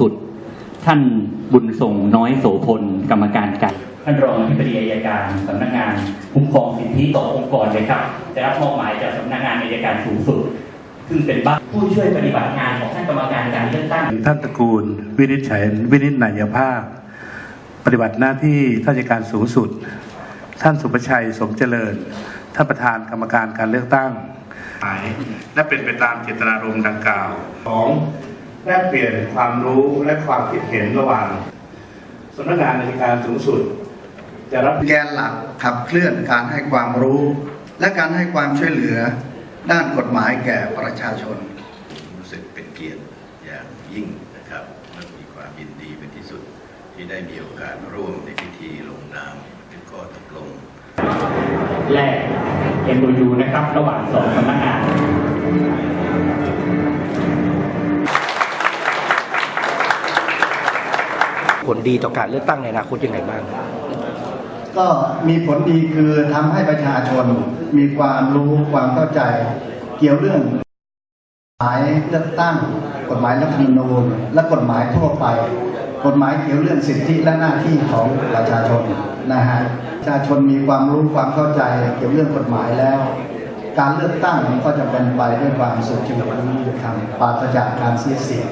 สุด ท่านบุญส่งน้อยโสพลกรรมการการท่านรองอธิบดีอายการสำนักงานคุ้มครองสิทธิต่อองค์กรเลยครับได้รับมอบหมายจากสำนักงานอายการสูงสุดซึ่งเป็นบ้านผู้ช่วยปฏิบัติงานของท่านกรรมการการเลือกตั้งท่านตระกูล วินิจฉัยวินิจนายภาพ ปฏิบัติหน้าที่ท่านอัยการสูงสุด ท่านสุประชัยสมเจริญ ท่านประธานกรรมการการเลือกตั้งหมายและเป็นไปตามเจตนารมณ์ดังกล่าวของ แลกเปลี่ยนความรู้และความคิดเห็นระหว่างสำนักงานอัยการสูงสุด จะรับแกนหลักขับเคลื่อนการให้ความรู้ และการให้ความช่วยเหลือด้านกฎหมายแก่ประชาชน รู้สึกเป็นเกียรติอย่างยิ่งนะครับและมีความยินดีเป็นที่สุดที่ได้มีโอกาสร่วมในพิธีลงนามถึงข้อตกลง แรก MOU นะครับ ระหว่างสองสำนักงาน ลดีต่อการเลือกตั้งในอนาคตยังไงบ้าง ก็มีผลดีคือทำให้ประชาชนมีความรู้ความเข้าใจ เกี่ยวเรื่องกฎหมายเลือกตั้ง กฎหมายรัฐธรรมนูญและกฎหมายทั่วไป กฎหมายเกี่ยวเรื่องสิทธิและหน้าที่ของประชาชนนะฮะประชาชนมีความรู้ความเข้าใจเกี่ยวเรื่องกฎหมายแล้ว การเลือกตั้งมันก็จะเป็นไปด้วยความสุจริตและยุติธรรมปราศจากการเสียเสียง